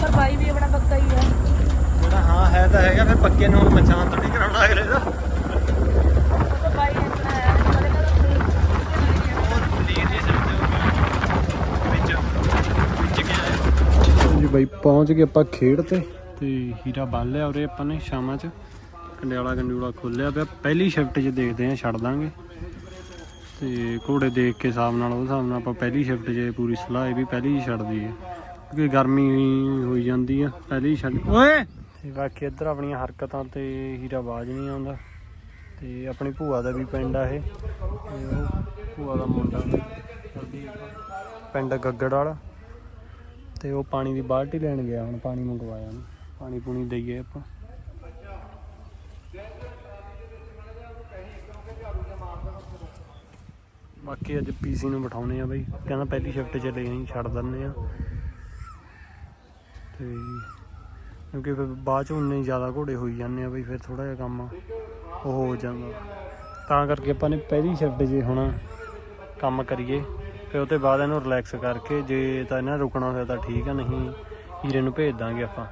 ਪਰ ਬਾਈ ਵੀ ਆਪਣਾ ਪੱਕਾ ਹੀ ਹੈ ਜਿਹੜਾ ਹਾਂ ਹੈ ਤਾਂ ਹੈਗਾ ਫਿਰ ਪੱਕੇ ਨੂੰ ਹੁਣ ਮਚਾਨ ਥੋੜੀ ਕਰਾਉਣਾ ਅਗਲੇ ਦਾ। ਉਹ ਤਾਂ ਬਾਈ ਨੇ ਬਣਾਇਆ ਹੈ ਕਦੇ ਕਦੇ ਹੋਰ ਲੀਰ ਜੀ ਸਮਝੋ ਵਿੱਚ ਵਿੱਚ ਗਿਆ ਜੀ ਬਾਈ ਪਹੁੰਚ ਗਏ ਆਪਾਂ ਖੇਡ ਤੇ। ਤੇ ਹੀਰਾ ਬੰਨ ਲਿਆ ਉਰੇ ਆਪਾਂ ਨੇ ਸ਼ਾਮਾਂ 'ਚ। ਕੰਡਿਆਲਾ ਕੰਡੂਲਾ ਖੋਲਿਆ ਪਿਆ। ਪਹਿਲੀ ਸ਼ਿਫਟ 'ਚ ਦੇਖਦੇ ਆਂ ਛੱਡ ਦਾਂਗੇ। ਤੇ ਘੋੜੇ ਦੇਖ ਕੇ ਹਿਸਾਬ ਨਾਲ ਉਹ ਹਿਸਾਬ ਨਾਲ ਆਪਾਂ ਪਹਿਲੀ ਸ਼ਿਫਟ 'ਚ ਪੂਰੀ ਸਲਾਹ ਹੈ ਵੀ ਪਹਿਲੀ ਹੀ ਛੱਡ ਦਈਏ ਕਿਉਂਕਿ ਗਰਮੀ ਹੋਈ ਜਾਂਦੀ ਆ, ਪਹਿਲੀ ਹੀ ਛੱਡ। ਓਏ! ਤੇ ਬਾਕੀ ਇੱਧਰ ਆਪਣੀਆਂ ਹਰਕਤਾਂ ਤੇ ਹੀਰਾ ਬਾਜ ਨਹੀਂ ਆਉਂਦਾ। ਤੇ ਆਪਣੀ ਭੂਆ ਦਾ ਵੀ ਪਿੰਡ ਆ ਇਹ। ਤੇ ਉਹ ਭੂਆ ਦਾ ਮੁੰਡਾ ਵੀ ਪਿੰਡ ਗੱਗੜ ਵਾਲਾ। ਤੇ ਉਹ ਪਾਣੀ ਦੀ ਬਾਲਟੀ ਲੈਣ ਗਿਆ ਹੁਣ, ਪਾਣੀ ਮੰਗਵਾਇਆ ਉਹਨੂੰ। ਪਾਣੀ ਪੂਣੀ ਦਈਏ ਆਪਾਂ। ਬਾਕੀ ਅੱਜ ਪੀਸੀ ਨੂੰ ਬਿਠਾਉਨੇ ਆ ਬਈ। ਕਹਿੰਦਾ ਪਹਿਲੀ ਸ਼ਿਫਟ ਚਲੇ ਲੈ ਅਸੀਂ ਛੱਡ ਦਿੰਨੇ ਆ। ਤੇ ਕਿਉਂਕਿ ਫਿਰ ਬਾਅਦ ਚ ਉਨੇ ਜ਼ਿਆਦਾ ਘੋੜੇ ਹੋਈ ਜਾਂਦੇ ਆ ਬਈ, ਫਿਰ ਥੋੜਾ ਜਿਹਾ ਕੰਮ ਉਹ ਹੋ ਜਾਂਦਾ। ਤਾਂ ਕਰਕੇ ਆਪਾਂ ਨੇ ਪਹਿਲੀ ਸ਼ਿਫਟ ਜੇ ਹੁਣ ਕੰਮ ਕਰੀਏ, ਫਿਰ ਉਹ ਤੋਂ ਬਾਅਦ ਇਹਨੂੰ ਰਿਲੈਕਸ ਕਰਕੇ ਜੇ ਤਾਂ ਇਹਨਾਂ ਰੁਕਣਾ ਹੋਇਆ ਤਾਂ ਠੀਕ ਆ, ਨਹੀਂ ਹੀਰੇ ਨੂੰ ਭੇਜ ਦਾਂਗੇ ਆਪਾਂ।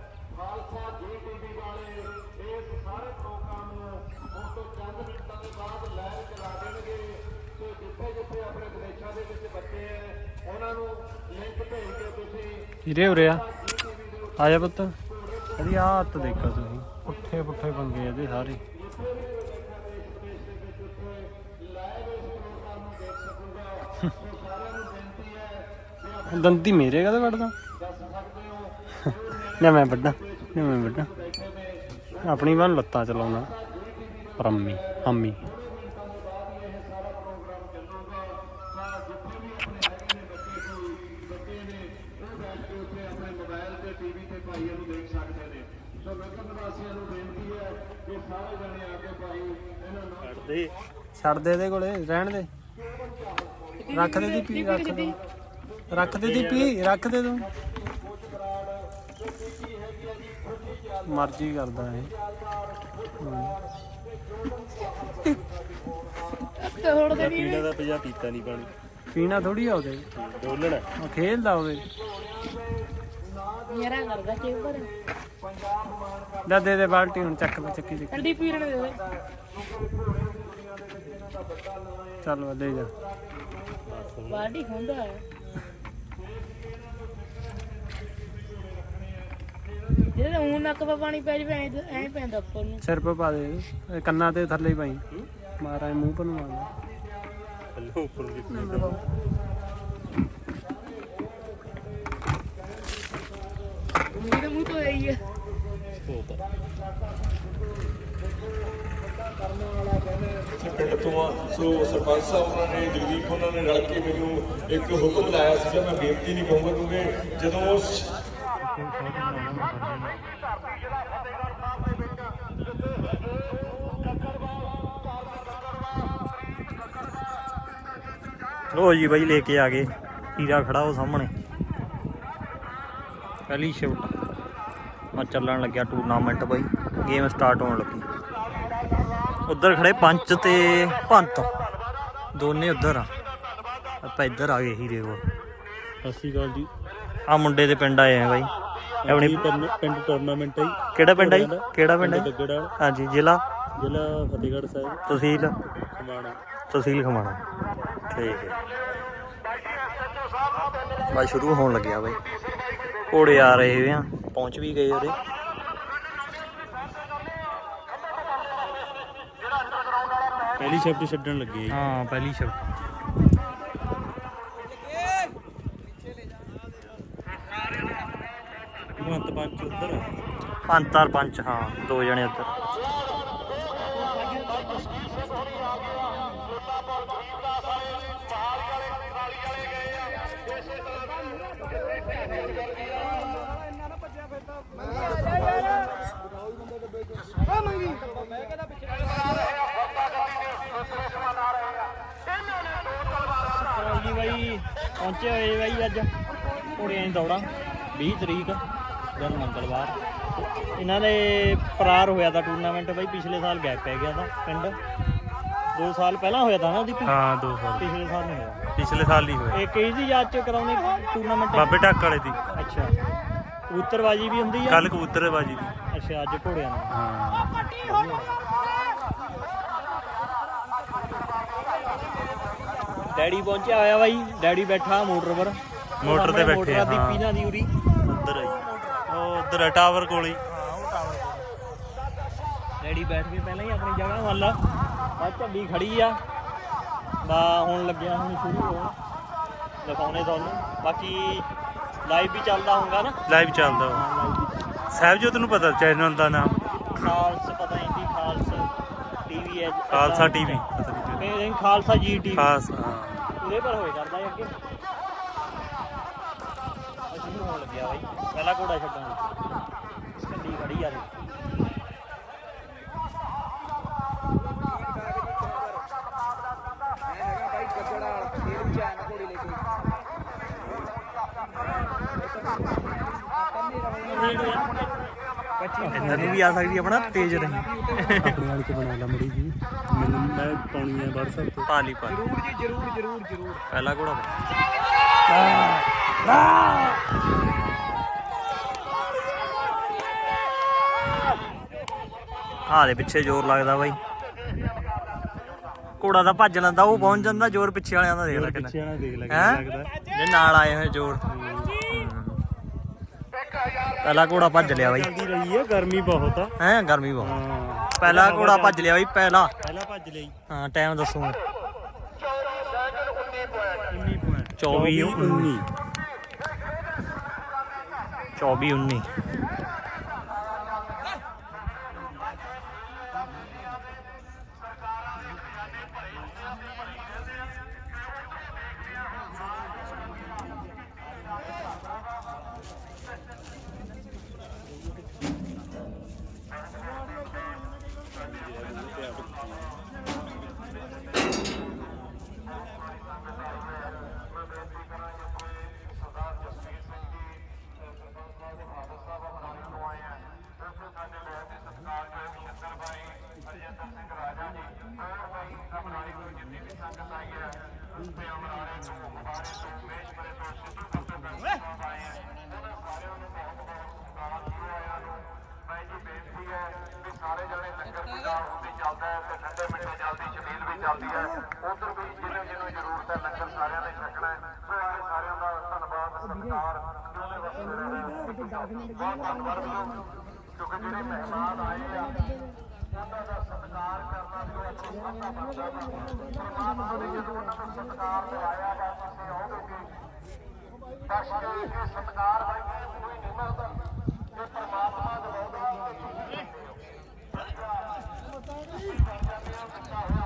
ਹੀਰੇ ਉਰੇ ਆ। ਆ ਪੁੱਤ। ਇਹਦੀ ਆਹ ਹੱਥ ਦੇਖੋ ਤੁਸੀਂ। ਪੁੱਠੇ ਪੁੱਠੇ ਪੰਗੇ ਇਹਦੇ ਸਾਰੇ। ਦੰਦੀ ਮੇਰੇ ਕਦੇ ਵੱਢਦਾ ਨਾ ਮੈਂ ਵੱਡਾ ਨਾ ਮੈਂ ਵੱਡਾ ਆਪਣੀ ਵਾਂ ਲੱਤਾਂ ਚਲਾਉਣਾ ਰੰਮੀ ਅੰਮੀ ਦੇ ਛੱਡ ਦੇ ਇਹਦੇ ਕੋਲੇ ਰਹਿਣ ਦੇ। ਰੱਖ ਦੇ ਦੀ ਪੀ ਰੱਖ ਦੇ। ਰੱਖ ਦੇ ਦੀ ਪੀ ਰੱਖ ਦੇ ਤੂੰ। ਮਰਜ਼ੀ ਕਰਦਾ ਇਹ। ਤੋੜ ਦੇ ਪੀਣਾ ਦਾ ਪੰਜਾ ਪੀਤਾ ਨਹੀਂ ਪਾਣੀ। ਪੀਣਾ ਥੋੜੀ ਆ ਉਹਦੇ। ਡੋਲਣਾ। ਉਹ ਖੇਲਦਾ ਉਹਦੇ। ਯਾਰਾ ਕਰਦਾ ਚੇਪਰ ਲੈ ਦੇ ਦੇ ਬਾਲਟੀ ਹੁਣ ਚੱਕ ਲੈ ਚੱਕੀ ਚੱਕੀ। ਠੰਡੀ ਪੀਣ ਦੇ ਦੇ। ਚੱਲ ਵਾ ਲੈ ਜਾ। ਬਾਡੀ ਖੁੰਦਾ ਹੈ। ਜਿਹੜੇ ਉਹ ਨੱਕ ਪਾ ਪਾਣੀ ਪੈ ਜਵੇ ਐਂ ਐਂ ਪੈਂਦਾ ਉੱਪਰ ਨੂੰ। ਸਿਰ ਪੇ ਪਾ ਦੇ। ਇਹ ਕੰਨਾਂ ਤੇ ਥੱਲੇ ਹੀ ਪਾਈ। ਮਾਰਾ ਮੂੰਹ ਪਰ ਨੂੰ ਮਾਰਦਾ ਥੱਲੇ ਉੱਪਰ ਦੀ ਮੇਰੇ ਮੂੰਹ ਤੋਂ ਆਈ ਹੈ ਪਿੰਡ ਤੋਂ ਆ ਸੋ ਸਰਪੰਚ ਸਾਹਿਬ ਉਹਨਾਂ ਨੇ ਜਗਦੀਪ ਉਹਨਾਂ ਨੇ ਰਲ ਕੇ ਮੈਨੂੰ ਇੱਕ ਹੁਕਮ ਲਾਇਆ ਸੀਗਾ ਮੈਂ ਬੇਨਤੀ ਨਹੀਂ ਕਹੂੰਗਾ ਕਿਉਂਕਿ ਜਦੋਂ ਉਸ ਲੋ ਜੀ ਬਾਈ ਲੈ ਕੇ ਆ ਗਏ। ਹੀਰਾ ਖੜਾ ਉਹ ਸਾਹਮਣੇ। ਪਹਿਲੀ ਸ਼ਿਫਟ ਆ ਚੱਲਣ ਲੱਗਿਆ ਟੂਰਨਾਮੈਂਟ ਬਾਈ। ਗੇਮ ਸਟਾਰਟ ਹੋਣ ਲੱਗੀ। ਉੱਧਰ ਖੜੇ ਪੰਚ ਤੇ ਭੰਤ। ਦੋਨੇ ਉੱਧਰ ਆ। ਆਪਾਂ ਇੱਧਰ ਆ ਗਏ ਹੀਰੇ ਕੋਲ ਸਤਿ ਸ਼੍ਰੀ ਅਕਾਲ ਜੀ। ਆ ਮੁੰਡੇ ਦੇ ਪਿੰਡ ਆਏ ਆ ਬਾਈ। ਆਪਣੀ ਪਿੰਡ ਟੂਰਨਾਮੈਂਟ ਹੈ। ਕਿਹੜਾ ਪਿੰਡ ਹੈ। ਕਿਹੜਾ ਪਿੰਡ ਹੈ? ਹਾਂਜੀ ਜ਼ਿਲ੍ਹਾ? ਜ਼ਿਲ੍ਹਾ ਫਤਿਹਗੜ੍ਹ ਸਾਹਿਬ। ਤਹਿਸੀਲ? ਖਮਾਣਾ। ਤਹਿਸੀਲ ਖਮਾਣਾ। ਠੀਕ ਹੈ। ਬਾ ਸ਼ੁਰੂ ਹੋਣ ਲੱਗਿਆ ਬਾਈ। ਘੋੜੇ ਆ ਰਹੇ ਆ। ਪਹੁੰਚ ਵੀ ਗਏ ਉਹਦੇ ਪਹਿਲੀ ਸ਼ਿਫਟ ਛੱਡਣ ਲੱਗੇ। ਹਾਂ ਪਹਿਲੀ ਸ਼ਬਦ ਭਗਵੰਤ ਪੰਚ ਉੱਧਰ। ਪੰਤਾਰ ਪੰਚ ਹਾਂ ਦੋ ਜਣੇ ਉੱਧਰ ਜੀ ਬਾਈ ਪਹੁੰਚੇ ਹੋਏ ਬਾਈ ਅੱਜ। ਘੋੜਿਆਂ ਦੀ ਦੌੜਾਂ 20 ਤਰੀਕ ਦਿਨ ਮੰਗਲਵਾਰ। ਇਹਨਾਂ ਦੇ ਪ੍ਰਾਰ ਹੋਇਆ ਤਾਂ ਟੂਰਨਾਮੈਂਟ ਬਾਈ ਪਿਛਲੇ ਸਾਲ ਗੈਪ ਪੈ ਗਿਆ ਤਾਂ ਪਿੰਡ। 2 ਸਾਲ ਪਹਿਲਾਂ ਹੋਇਆ ਤਾਂ ਨਾ ਉਹਦੀ ਹਾਂ ਦੋ ਸਾਲ। ਪਿਛਲੇ ਸਾਲ ਨਹੀਂ ਹੋਇਆ। ਪਿਛਲੇ ਸਾਲ ਹੀ ਹੋਇਆ। ਇਹ ਕਈ ਦੀ ਯਾਦ ਚ ਕਰਾਉਣੇ ਟੂਰਨਾਮੈਂਟ ਬਾਬੇ ਢੱਕ ਵਾਲੇ ਦੀ। ਅੱਛਾ। ਕਬੂਤਰਬਾਜੀ ਵੀ ਹੁੰਦੀ ਆ? ਕੱਲ ਕਬੂਤਰਬਾਜੀ ਦੀ। ਅੱਛਾ ਅੱਜ ਘੋੜਿਆਂ ਦੀ। ਹਾਂ। ਡੈਡੀ ਪਹੁੰਚਿਆ ਹੋਇਆ ਬਾਈ ਡੈਡੀ ਬੈਠਾ ਮੋਟਰ ਪਰ। ਮੋਟਰ ਤੇ ਬੈਠੇ ਆ, ਮੋਟਰ ਦੀ ਹਾਂ। ਪੀਣਾ ਦੀ ਉਰੀ। ਉੱਧਰ ਆ ਜੀ। ਉਹ ਉੱਧਰ ਟਾਵਰ ਕੋਲ। ਹੀ ਡੈਡੀ ਬੈਠ ਕੇ ਪਹਿਲਾਂ ਹੀ ਆਪਣੀ ਜਗ੍ਹਾ ਵੱਲ ਬਾ ਝੱਡੀ ਖੜੀ ਆ। ਬਾ ਹੁਣ ਲੱਗਿਆ ਹੁਣ ਸ਼ੁਰੂ ਹੋਣ। ਦਿਖਾਉਣੇ ਤੁਹਾਨੂੰ। ਬਾਕੀ ਲਾਈਵ ਵੀ ਚੱਲਦਾ ਹੋਊਗਾ ਨਾ। ਲਾਈਵ ਚੱਲਦਾ। ਹਾਂ ਸਾਹਿਬਜੋਤ ਨੂੰ ਪਤਾ ਚੈਨਲ ਦਾ ਨਾਮ। ਖਾਲਸ ਪਤਾ ਨਹੀਂ ਖਾਲਸ। ਟੀਵੀ ਹੈ ਖਾਲਸਾ ਟੀਵੀ। ਪਤਾ ਨਹੀਂ ਖਾਲਸਾ ਜੀ ਟੀਵੀ। ਖਾਸ ਹਾਂ ਪਰ ਹੋਏ ਕਰਦਾ ਹੈ ਅੱਗੇ। ਅਸੀਂ ਹੋਣ ਲੱਗਿਆ ਬਾਈ। ਪਹਿਲਾ ਘੋੜਾ ਛੱਡਣ ਲੱਗੇ ਗੱਡੀ ਖੜੀ ਆ ਰਹੀ ਇੰਦਰ ਨੂੰ ਵੀ ਆ ਸਕਦੀ ਆਪਣਾ ਤੇਜ਼ ਰਹੀ। ਆਪਣੇ ਵਾਲੀ ਤੇ ਬਣਾ ਲਾ ਮੜੀ ਜੀ। ਮੈਨੂੰ ਮੈਂ ਪਾਉਣੀ ਹੈ WhatsApp ਤੇ। ਪਾਲੀ ਪਾਲੀ ਜ਼ਰੂਰ ਜੀ ਜ਼ਰੂਰ ਜ਼ਰੂਰ ਜ਼ਰੂਰ। ਪਹਿਲਾ ਘੋੜਾ ਆ ਦੇ ਪਿੱਛੇ ਜ਼ੋਰ ਲੱਗਦਾ ਬਾਈ। ਘੋੜਾ ਤਾਂ ਭੱਜ ਲੈਂਦਾ ਉਹ ਪਹੁੰਚ ਜਾਂਦਾ ਜ਼ੋਰ ਪਿੱਛੇ ਵਾਲਿਆਂ ਦਾ ਦੇਖ ਲੈ ਕਿੰਨਾ। ਪਿੱਛੇ ਵਾਲਾ ਦੇਖ ਲੈ? ਕਿੰਨਾ ਲੱਗਦਾ। ਜੇ ਨਾਲ ਆਏ ਹੋਏ ਜ਼ੋਰ। ਪਹਿਲਾ ਘੋੜਾ ਭੱਜ ਲਿਆ ਬਾਈ। ਰਹੀ ਹੈ ਗਰਮੀ ਬਹੁਤ ਆ। ਹੈ ਗਰਮੀ ਬਹੁਤ। ਹਾਂ। ਪਹਿਲਾ ਘੋੜਾ ਭੱਜ ਲਿਆ ਬਾਈ ਪਹਿਲਾ। ਪਹਿਲਾਂ ਭੱਜ ਲਈ ਹਾਂ ਟਾਈਮ ਦੱਸੋ 19 ਪੁਆਇੰਟ 24 19 24 19 ਜੱਟਾ ਸਿੰਘ ਰਾਜਾ ਜੀ ਹੋਰ ਬਈ ਅਮਰਾਲੇ ਤੋਂ ਜਿੰਨੀ ਵੀ ਸੰਗਤ ਆਈ ਹੈ ਤੇ ਅਮਰਾਲੇ ਤੋਂ ਮੁਬਾਰੇ ਤੋਂ ਮੇਸ਼ਪੁਰੇ ਤੋਂ ਸਿੱਧੂ ਤੋਂ ਸੰਗਤ ਆਈ ਹੈ ਉਹਨਾਂ ਸਾਰਿਆਂ ਨੂੰ ਬਹੁਤ ਬਹੁਤ ਮੁਬਾਰਕ ਜੀ ਆਇਆਂ ਨੂੰ ਮੈਂ ਜੀ ਬੇਨਤੀ ਹੈ ਕਿ ਸਾਰੇ ਜਣੇ ਲੰਗਰ ਪ੍ਰਚਾਰ ਹੁੰਦੀ ਚੱਲਦਾ ਹੈ ਤੇ ਠੰਡੇ ਮਿੱਠੇ ਜਲਦੀ ਸ਼ਬੀਲ ਵੀ ਚੱਲਦੀ ਹੈ ਉਧਰ ਵੀ ਜਿਹਨੂੰ ਜਿਹਨੂੰ ਜ਼ਰੂਰਤ ਹੈ ਲੰਗਰ ਸਾਰਿਆਂ ਨੇ ਛਕਣਾ ਹੈ ਸੋ ਆਏ ਸਾਰਿਆਂ ਦਾ ਧੰਨਵਾਦ ਸਤਿਕਾਰ ਦੋਨੇ ਵਸਦੇ ਰਹੇ ਬਹੁਤ ਧੰਨਵਾਦ ਕਿਉਂਕਿ ਜਿਹੜੇ ਮਹਿਮਾਨ ਆਏ ਆ ਉਹਨਾਂ ਦਾ ਸਤਿਕਾਰ ਕਰਨਾ ਜੋ ਆਪਣਾ ਬਣਦਾ ਹੈ ਪਰਮਾਤਮਾ ਨੇ ਜਦੋਂ ਉਹਨਾਂ ਨੂੰ ਸਤਿਕਾਰ ਦਿਵਾਇਆ ਜਾਂ ਕਿਸੇ ਅਹੁਦੇ ਤੇ ਦਰਸ਼ਨ ਕੇ ਸਤਿਕਾਰ ਵਰਗੀ ਕੋਈ ਨਹੀਂ ਮਿਲਦਾ, ਜੇ ਪਰਮਾਤਮਾ ਦਿਵਾਉਂਦਾ ਤੇ ਤੁਸੀਂ ਕਰਦੇ ਹੋ।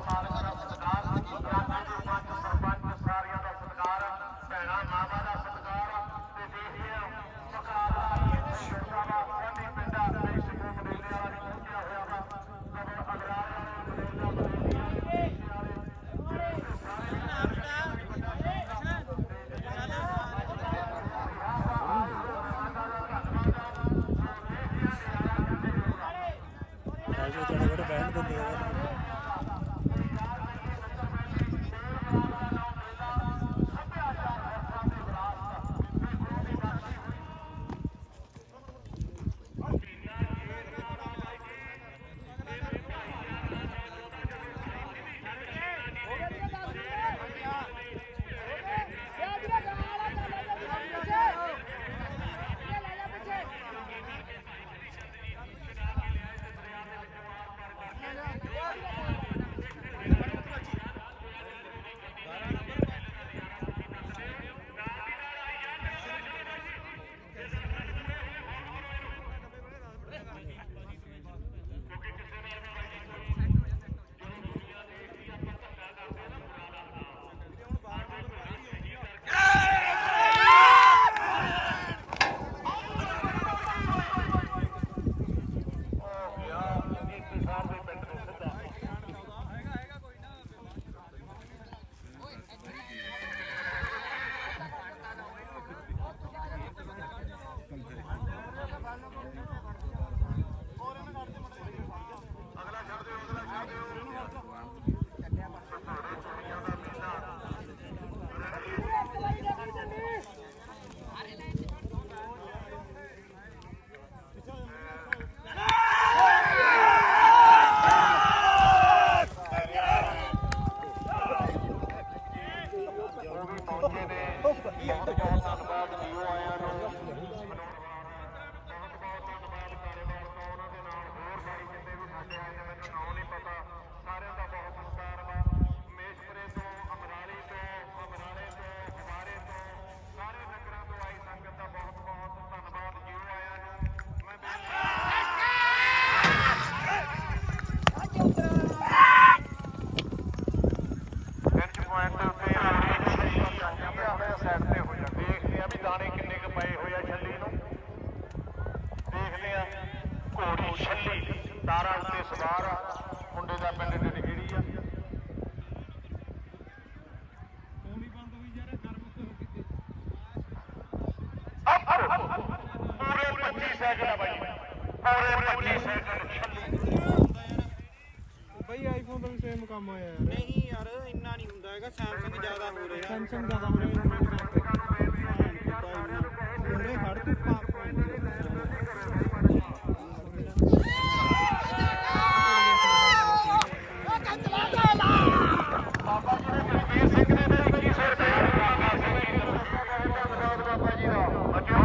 ਬਈ ਆਈਫੋਨ ਦਾ ਵੀ ਸੇਮ ਕੰਮ ਹੋਇਆ ਯਾਰ ਨਹੀਂ ਯਾਰ ਇੰਨਾ ਨਹੀਂ ਹੁੰਦਾ ਹੈਗਾ ਸੈਮਸੰਗ ਜ਼ਿਆਦਾ ਹੋ ਰਿਹਾ ਸੈਮਸੰਗ ਜ਼ਿਆਦਾ ਹੋ ਰਿਹਾ ਉਹਨੇ ਫੜ ਤੂੰ ਪਾ ਬਾਬਾ ਜੀ ਨੇ ਜਗੀਰ ਸਿੰਘ ਨੇ ਤਾਂ 2100 ਰੁਪਏ ਦਿੱਤਾ ਸੀ ਧੰਨਵਾਦ ਬਾਬਾ ਜੀ ਦਾ ਬੱਚਿਓ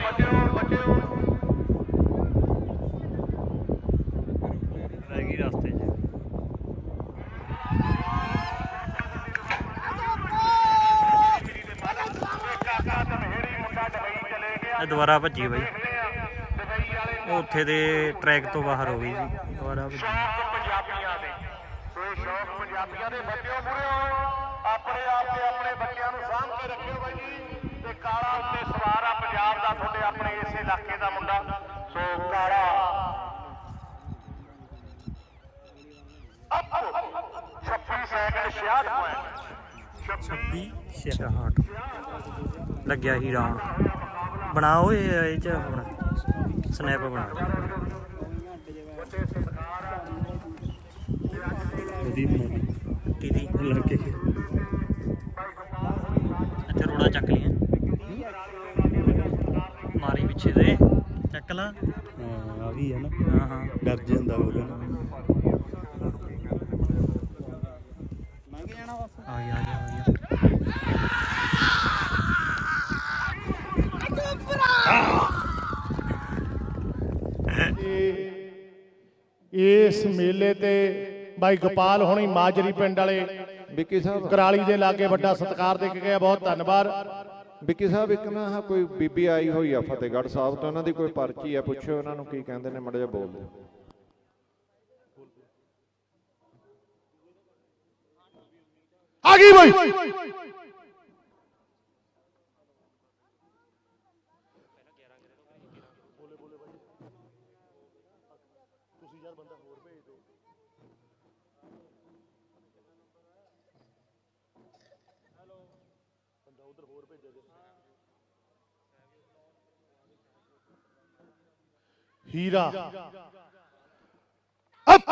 ਬੱਚਿਓ ਬੱਚਿਓ ਰਹਿ ਗਈ ਰਸਤੇ 'ਚ ਕਾਕਾ ਤਮਹੇੜੀ ਮੁੰਡਾ ਡਬਈ ਚਲੇ ਗਿਆ ਇਹ ਦੁਬਾਰਾ ਭੱਜੀ ਬਾਈ ਉਹ ਉੱਥੇ ਦੇ ਟਰੈਕ ਤੋਂ ਬਾਹਰ ਹੋ ਗਈ ਸੀ ਦੁਬਾਰਾ ਭੱਜੀ ਸ਼ੌਕ ਪੰਜਾਬੀਆਂ ਦੇ ਸੋ ਸ਼ੌਕ ਪੰਜਾਬੀਆਂ ਦੇ ਬੱਚਿਓ ਮੁਰਿਓ ਆਪਣੇ ਆਪ ਤੇ ਆਪਣੇ ਬੱਚਿਆਂ ਨੂੰ ਸਾਂਭ ਕੇ ਰੱਖਿਓ ਬਾਈ ਜੀ ਤੇ ਕਾਲਾ ਉੱਤੇ ਸਵਾਰ ਆ ਪੰਜਾਬ ਦਾ ਤੁਹਾਡੇ ਆਪਣੇ ਇਸੇ ਇਲਾਕੇ ਦਾ ਮੁੰਡਾ ਸੋ ਕਾਲਾ ਅੱਪ 26 ਸੈਕਿੰਡ 66 ਪੁਆਇੰਟ 26 66 ਲੱਗਿਆ ਹੀ ਰਾਉਣ ਬਣਾਓ ਇਹ ਇਹ ਚ ਆਪਣਾ ਸਨੈਪ ਬਣਾ। ਉਹਦੀ ਬਣਾ ਕਿਹਦੀ ਲਾ ਕੇ। ਅੱਛਾ ਰੋੜਾ ਚੱਕ ਲਿਆ ਮਾਰੀ ਪਿੱਛੇ ਦੇ। ਚੱਕ ਲਾ। ਹਾਂ ਆ ਵੀ ਹੈ ਨਾ। ਹਾਂ ਹਾਂ। ਡਰ ਜਾਂਦਾ ਹੋਰ ਨਾ ਲੰਘ ਜਾਣਾ ਬਸ ਆ ਗਿਆ ਆ ਗਿਆ ਆ ਗਿਆ ਇਸ ਮੇਲੇ ਤੇ ਬਾਈ ਗੋਪਾਲ ਹੋਣੀ ਮਾਜਰੀ ਪਿੰਡ ਵਾਲੇ ਵਿੱਕੀ ਸਾਹਿਬ। ਕਰਾਲੀ ਦੇ ਲਾਗੇ ਵੱਡਾ ਸਤਿਕਾਰ ਦੇ ਕੇ ਗਿਆ ਬਹੁਤ ਧੰਨਵਾਦ। ਵਿੱਕੀ ਸਾਹਿਬ ਇੱਕ ਨਾ ਕੋਈ ਬੀਬੀ ਆਈ ਹੋਈ ਆ ਫਤਿਹਗੜ੍ਹ ਸਾਹਿਬ ਤੋਂ ਉਹਨਾਂ ਦੀ ਕੋਈ ਪਰਚੀ ਆ ਪੁੱਛੋ ਉਹਨਾਂ ਨੂੰ ਕੀ ਕਹਿੰਦੇ ਨੇ ਮੜਾ ਜਿਹਾ ਬੋਲ ਦਿਓ। ਆ ਗਈ ਬਾਈ। Heera. Up.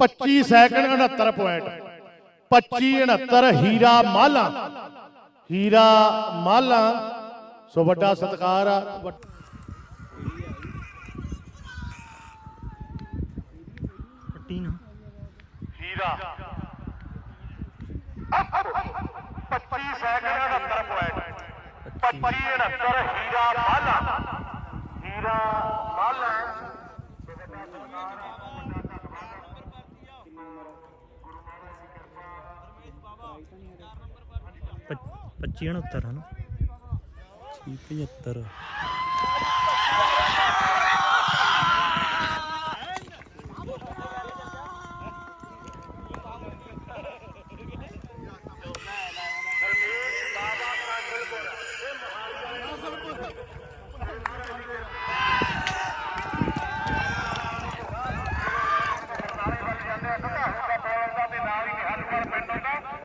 25 second 69 point. 25 69 Heera Mala. Heera Mala. ਸੋ ਵੱਡਾ ਸਤਿਕਾਰ ਆ। ਹੀਰਾ। 25 ਸੈਕਿੰਡ 69 ਪੁਆਇੰਟ। 25 69 ਹੀਰਾ ਮਾਲਾ। ਹੀਰਾ ਮਾਲਾ ਪੱਚ- 25 69 ਹੈ ਨਾ। 75